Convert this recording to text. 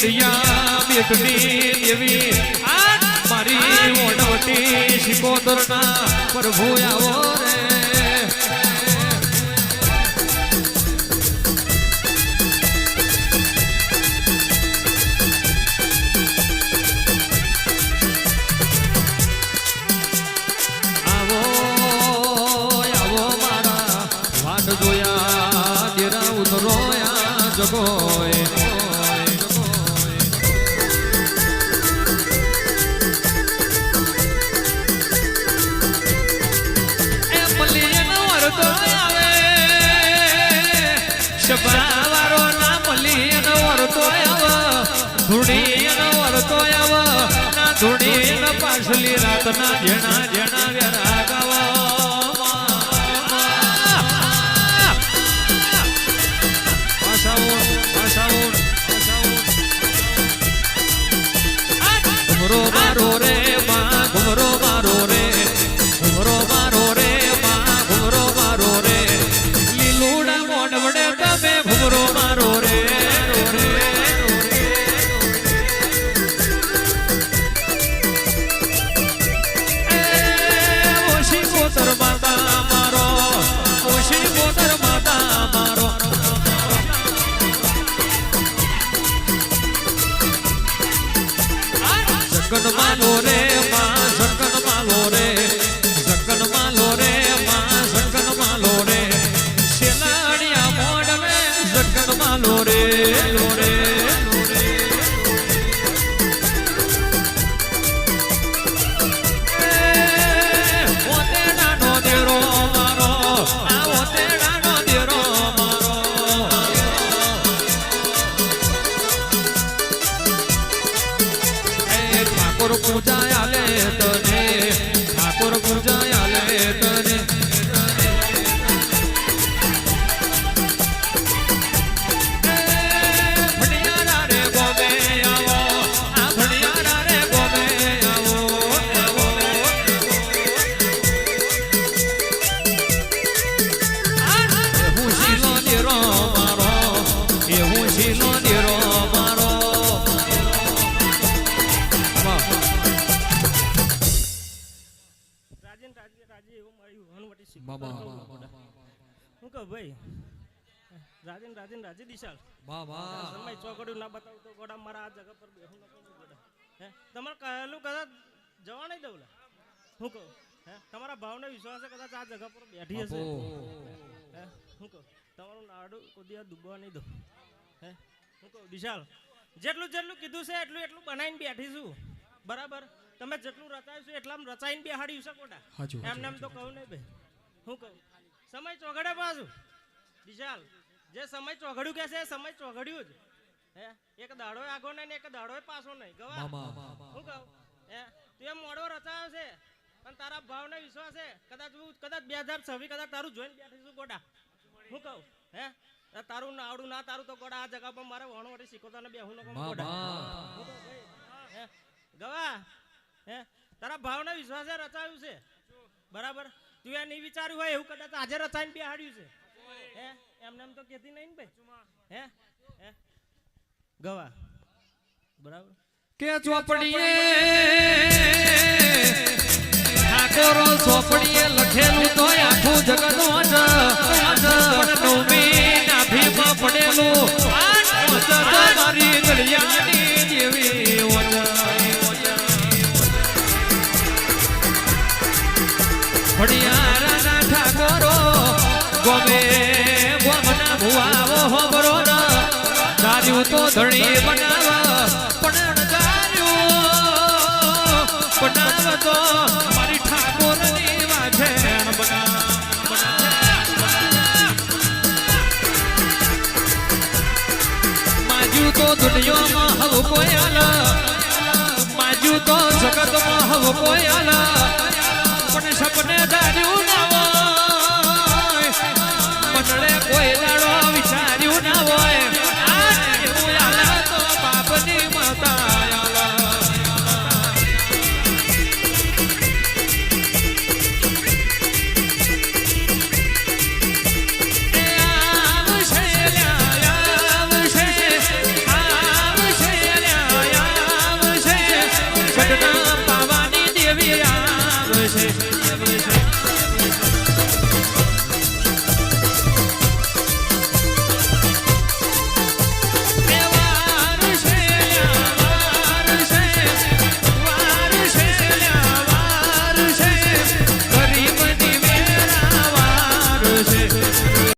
દરિયા બેટની દેવી આ મારી ઓડવટી શિકોતરના પ્રભુ આવો રે. જોયા દેરા ઉતરોયા ના વરતો આવે ધૂણીનો વરતો આવે ના ધૂણીનો પાછલી રાતના જેણા જેણા વેરા ગાવા. ઠાકોર પૂજાયા લે તને ઠાકોર પૂજા કહું ભાઈ. રાજીન રાજીન રાજી દિશાલ. બાબા સમય ચોકડ્યું ના બતાવું તો ગોડા મારા આ જગા પર બેહું ન કરું ગોડા. હે? તમારે કહેલું કદાચ જવા નહીં દઉં હું કહું? હે? તમારા ભાવને વિશ્વાસ કદાચ આ જગા પર બેઠી હશે. હે? હું કહું? તમારું નાડું કોઈ દિવસ ડૂબવા નહીં દઉં. હે? હું કહું દિશાલ જેટલું જેટલું કીધું છે એટલું એટલું બનાવીને બેઠી છું. બરાબર? તમે જેટલું રચાયું છે એટલામાં રચાઈને બેહાડ્યું છે કોટા એમને એમ તો કહું નહીં ભાઈ. હું કહું? સમય ચોઘડે પાછું. વિશાલ જે સમય ચોઘડ્યું કે છે સમય ચોઘડ્યું જ. હે? એક દાડો આગો નહીં એક દાડો પાછો નહીં. ગવા હું કહું? હે? તું એમ મોડો રચાયો છે પણ તારા ભાવને વિશ્વાસ છે. કદાચ હું કદાચ બે હજાર છવ્વીસ કદાચ તારું જોઈને બેઠીશું ગોડા. હું કહું? હે? તારું ના આવડું ના તારું તો ગોડા આ જગા પર મારે વણો વટી શીખો તને બેહું નો હે ગવા હે? તારા ભાવને વિશ્વાસે રચાયું છે. બરાબર? તું એ નહીં વિચાર્યું હોય, એવું કદાચ આજે રચાઈને બેહાડ્યું છે. હે? એમને એમ તો કહેતી નહીં ને ભાઈ. હે? હે? ગવા. બરાબર? કે ચોપડીએ ઠાકોરો ચોપડીએ લખેલું તો ગોમે ગોમના ધાર્યું તો ધણી બનાવા પણ ધાર્યું તો મારી ઠાકોરની માજુ તો દુનિયામાં હવ કોઈ આલા. માજુ તો જગતમાં હવ કોઈ છે